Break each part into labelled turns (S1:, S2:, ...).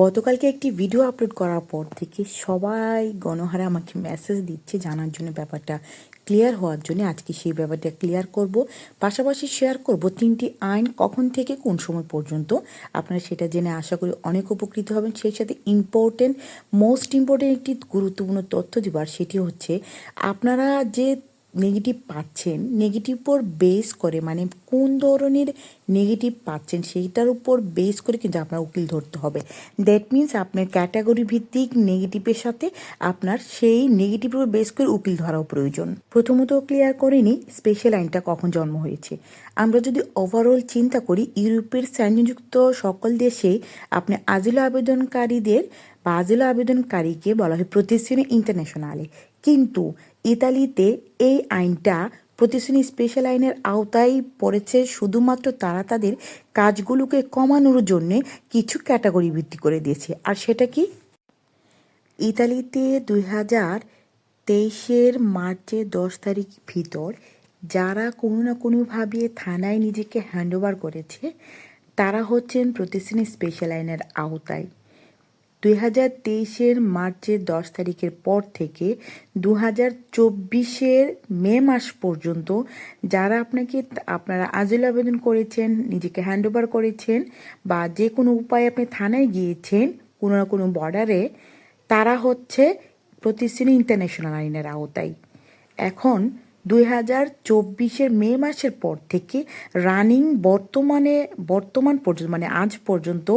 S1: গতকালকে একটি video upload করার পর থেকে সবাই গণহারে আমাকে মেসেজ দিচ্ছে জানার জন্য ব্যাপারটা ক্লিয়ার হওয়ার জন্য। আজকে সেই ব্যাপারটা ক্লিয়ার করব। পাশাপাশি শেয়ার করব তিনটি আইন কখন থেকে কোন সময় পর্যন্ত। আপনারা সেটা জেনে আশা করি অনেক উপকৃত হবেন। সেই সাথে ইম্পর্টেন্ট মোস্ট ইম্পর্টেন্ট একটি গুরুত্বপূর্ণ তথ্য দিবার, সেটি হচ্ছে আপনারা যে নেগেটিভ পাচ্ছেন নেগেটিভ উপর বেস করে মানে কোন ধরনের নেগেটিভ পাচ্ছেন সেইটার উপর বেস করে কিন্তু আপনার উকিল ধরতে হবে। দ্যাট মিন্স আপনার ক্যাটাগরি ভিত্তিক নেগেটিভের সাথে আপনার সেই নেগেটিভের উপর বেস করে উকিল ধরাও প্রয়োজন। প্রথমত ক্লিয়ার করেনি স্পেশাল আইনটা কখন জন্ম হয়েছে। আমরা যদি ওভারঅল চিন্তা করি, ইউরোপের সংযুক্ত সকল দেশে আপনি আজিল আবেদনকারীদের বা আজিল আবেদনকারীকে বলা হয় প্রতিষ্ঠানে ইন্টারন্যাশনালে কিন্তু ইতালিতে এই আইনটা প্রতিষ্ঠানী স্পেশাল আইনের আওতায় পড়েছে শুধুমাত্র তারা তাদের কাজগুলোকে কমানোর জন্যে কিছু ক্যাটাগরি ভিত্তি করে দিয়েছে। আর সেটা কি? ইতালিতে দুই হাজার তেইশের মার্চের দশ তারিখ ভিতর যারা কোনো না কোনোভাবে থানায় নিজেকে হ্যান্ডওভার করেছে, তারা হচ্ছেন প্রতিষ্ঠানী স্পেশাল আইনের আওতায়। দুই হাজার তেইশের মার্চের দশ তারিখের পর থেকে দু হাজার চব্বিশের মে মাস পর্যন্ত যারা আপনাকে আপনারা আজিল আবেদন করেছেন, নিজেকে হ্যান্ডওভার করেছেন বা যে কোনো উপায়ে আপনি থানায় গিয়েছেন, কোনো না কোনো বর্ডারে তারা হচ্ছে প্রতিষ্ঠানী ইন্টারন্যাশনাল আইনের আওতায়। এখন দুই হাজার চব্বিশের মে মাসের পর থেকে রানিং বর্তমানে, বর্তমান পর্যন্ত মানে আজ পর্যন্ত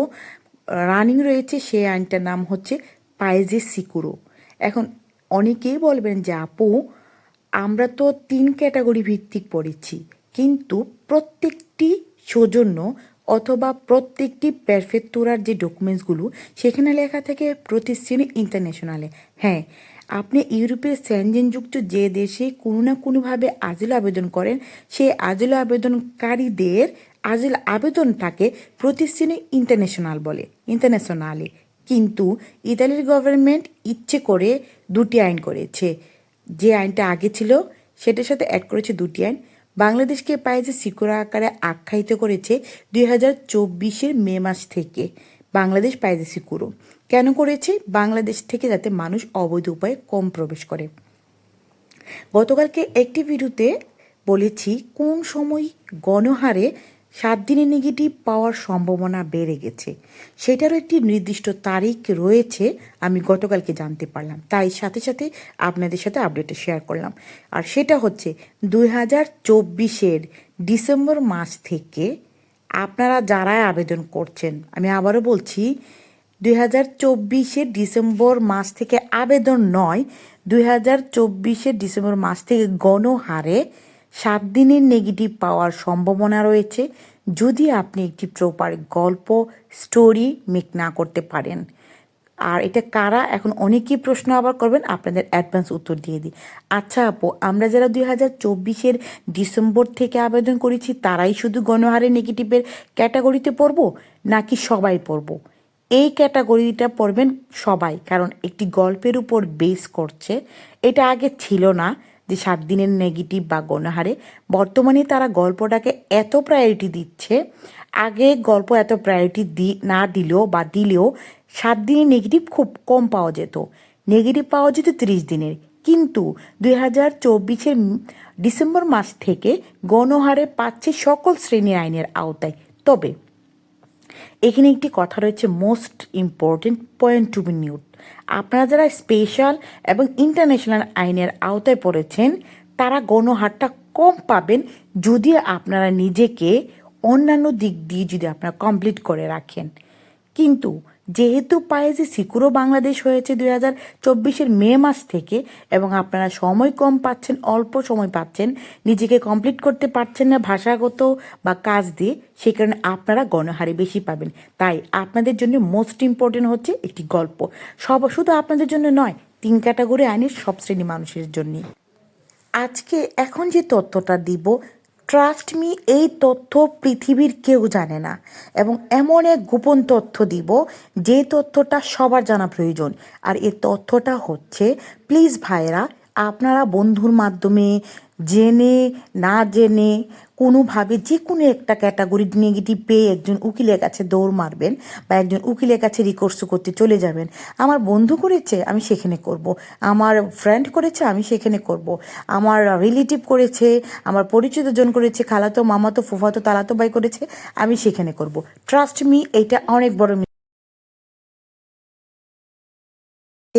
S1: রানিং রয়েছে সেই আইনটার নাম হচ্ছে পাইজে সিকুরো। এখন অনেকেই বলবেন যে, আপু, আমরা তো তিন ক্যাটাগরি ভিত্তিক পড়েছি, কিন্তু প্রত্যেকটি সৌজন্য অথবা প্রত্যেকটি প্যারফেক্টোরার যে ডকুমেন্টসগুলো, সেখানে লেখা থাকে প্রতিষ্ঠানে ইন্টারন্যাশনালে। হ্যাঁ আপনি ইউরোপের স্যানজেনযুক্ত যে দেশে কোনো না কোনোভাবে আজিল আবেদন করেন, সেই আজিল আবেদনকারীদের আজিল আবেদনটাকে প্রতিষ্ঠানে ইন্টারন্যাশনাল বলে ইন্টারন্যাশনালে কিন্তু ইতালির গভর্নমেন্ট ইচ্ছে করে দুটি আইন করেছে। যে আইনটা আগে ছিল, সেটার সাথে অ্যাড করেছে দুটি আইন। বাংলাদেশকে পায় যে সিকুরা আকারে আখ্যায়িত করেছে দুই হাজার চব্বিশের মে মাস থেকে বাংলাদেশ পাইজে সিকুরো কেন করেছে? বাংলাদেশ থেকে যাতে মানুষ অবৈধ উপায়ে কম প্রবেশ করে। গতকালকে একটি ভিডিওতে বলেছি, কোন সময় গণহারে সাত দিনের নেগেটিভ পাওয়ার সম্ভাবনা বেড়ে গেছে। সেটারও একটি নির্দিষ্ট তারিখ রয়েছে, আমি গতকালকে জানতে পারলাম। তাই সাথে সাথে আপনাদের সাথে আপডেটে শেয়ার করলাম। আর সেটা হচ্ছে, দুই হাজার চব্বিশের ডিসেম্বর মাস থেকে আপনারা যারাই আবেদন করছেন, আমি আবারও বলছি, দুই হাজার চব্বিশের ডিসেম্বর মাস থেকে আবেদন নয়, দুই হাজার চব্বিশের ডিসেম্বর মাস থেকে গণহারে সাত দিনের নেগেটিভ পাওয়ার সম্ভাবনা রয়েছে যদি আপনি একটি প্রপার গল্প স্টোরি মেক না করতে পারেন। আর এটা কারা? এখন অনেকেই প্রশ্ন আবার করবেন, আপনাদের অ্যাডভান্স উত্তর দিয়ে দিই। আচ্ছা আপু, আমরা যারা দুই হাজার চব্বিশের ডিসেম্বর থেকে আবেদন করেছি, তারাই শুধু গণহারে নেগেটিভের ক্যাটাগরিতে পড়ব, নাকি সবাই পড়ব? এই ক্যাটাগরিটা পড়বেন সবাই, কারণ একটি গল্পের উপর বেস করছে। এটা আগে ছিল না যে সাত দিনের নেগেটিভ বা গণহারে, বর্তমানে তারা গল্পটাকে এত প্রায়োরিটি দিচ্ছে, আগে গল্প এত প্রায়োরিটি দি, না দিলেও বা দিলেও সাত দিনের নেগেটিভ খুব কম পাওয়া যেত। নেগেটিভ পাওয়া যেত তিরিশ দিনের। কিন্তু দুই হাজার চব্বিশের ডিসেম্বর মাস থেকে গণহারে পাচ্ছে সকল শ্রেণির আইনের আওতায়। তবে এখানে একটি কথা রয়েছে most important point to be noted আপনারা যারা স্পেশাল এবং ইন্টারন্যাশনাল আইনের আওতায় পড়েছেন, তারা গণহারটা কম পাবেন যদি আপনারা নিজেকে অন্যান্য দিক দিয়ে যদি আপনারা কমপ্লিট করে রাখেন। কিন্তু যেহেতু পায়ে যে সিকুরো বাংলাদেশ হয়েছে দুই হাজার চব্বিশের মে মাস থেকে এবং আপনারা সময় কম পাচ্ছেন, অল্প সময় পাচ্ছেন, নিজেকে কমপ্লিট করতে পারছেন না ভাষাগত বা কাজ দিয়ে, সেই কারণে আপনারা গণহারে বেশি পাবেন। তাই আপনাদের জন্য মোস্ট ইম্পর্টেন্ট হচ্ছে একটি গল্প। সব শুধু আপনাদের জন্য নয়, তিন ক্যাটাগরি আইনের সব শ্রেণি মানুষের জন্যই। আজকে এখন যে তথ্যটা দিব ট্রাস্ট মি এই তথ্য পৃথিবীর কেউ জানে না। এবং এমন এক গোপন তথ্য দিব, যে তথ্যটা সবার জানা প্রয়োজন। আর এই তথ্যটা হচ্ছে প্লিজ ভাইরা আপনারা বন্ধুর মাধ্যমে জেনে, না জেনে কোনোভাবে যে কোনো একটা ক্যাটাগরি নেগেটিভ পেয়ে একজন উকিলের কাছে দৌড় মারবেন বা একজন উকিলের কাছে রিকোর্স করতে চলে যাবেন। আমার বন্ধু করেছে, আমি সেখানে করব। আমার ফ্রেন্ড করেছে, আমি সেখানে করব। আমার রিলেটিভ করেছে, আমার পরিচিত জন করেছে, খালাতো, মামাতো, ফুফাতো, তালাতো ভাই করেছে, আমি সেখানে করব। ট্রাস্ট মি এটা অনেক বড়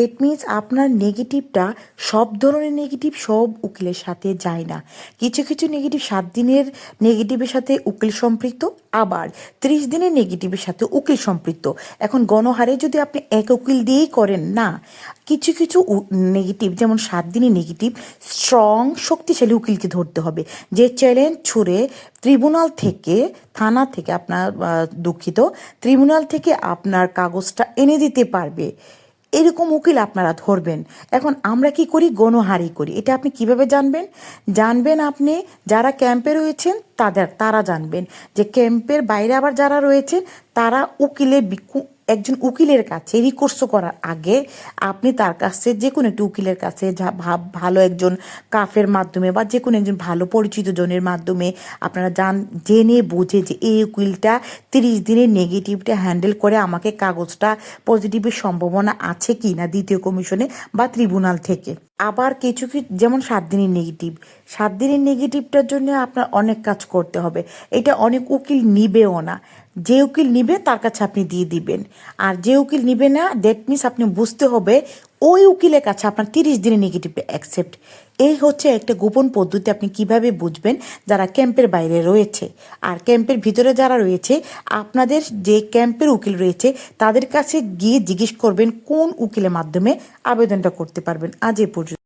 S1: ইট মিনস আপনার নেগেটিভটা সব ধরনের নেগেটিভ সব উকিলের সাথে যায় না। কিছু কিছু নেগেটিভ সাত দিনের নেগেটিভের সাথে উকিল সম্পৃক্ত, আবার ত্রিশ দিনের নেগেটিভের সাথে উকিল সম্পৃক্ত। এখন গণহারে যদি আপনি এক উকিল দিয়েই করেন, না, কিছু কিছু নেগেটিভ যেমন সাত দিনের নেগেটিভ স্ট্রং শক্তিশালী উকিলকে ধরতে হবে। যে চ্যালেঞ্জ ছুড়ে ট্রিব্যুনাল থেকে, থানা থেকে আপনার দুঃখিত ট্রিব্যুনাল থেকে আপনার কাগজটা এনে দিতে পারবে। এরকম উকিল আপনারা ধরবেন। এখন আমরা কি করি? গণহারি করি। এটা আপনি কীভাবে জানবেন? জানবেন আপনি যারা ক্যাম্পে রয়েছেন, তাদের, তারা জানবেন যে ক্যাম্পের বাইরে আবার যারা রয়েছেন, তারা উকিলে একজন উকিলের কাছে রিকোর্স করার আগে আপনি তার কাছে যে কোনো একটি উকিলের কাছে যা ভালো একজন কাফের মাধ্যমে বা যে কোনো একজন ভালো পরিচিত জনের মাধ্যমে আপনারা জান, জেনে বোঝে যে এই উকিলটা তিরিশ দিনের নেগেটিভটা হ্যান্ডেল করে আমাকে কাগজটা পজিটিভের সম্ভাবনা আছে কি না দ্বিতীয় কমিশনে বা ট্রিব্যুনাল থেকে। আবার কিছু কি, যেমন সাত দিনের নেগেটিভ সাত দিনের নেগেটিভটার জন্য আপনার অনেক কাজ করতে হবে। এটা অনেক উকিল নিবেও না। যে উকিল নিবে, তার কাছে আপনি দিয়ে দিবেন। আর যে উকিল নিবে না দ্যাট মিনস আপনি বুঝতে হবে, ওই উকিলের কাছে আপনার তিরিশ দিনের নেগেটিভ অ্যাকসেপ্ট এই হচ্ছে একটা গোপন পদ্ধতি আপনি কীভাবে বুঝবেন যারা ক্যাম্পের বাইরে রয়েছে? আর ক্যাম্পের ভিতরে যারা রয়েছে, আপনাদের যে ক্যাম্পের উকিল রয়েছে, তাদের কাছে গিয়ে জিজ্ঞেস করবেন কোন উকিলের মাধ্যমে আবেদনটা করতে পারবেন। আজ এ পর্যন্ত।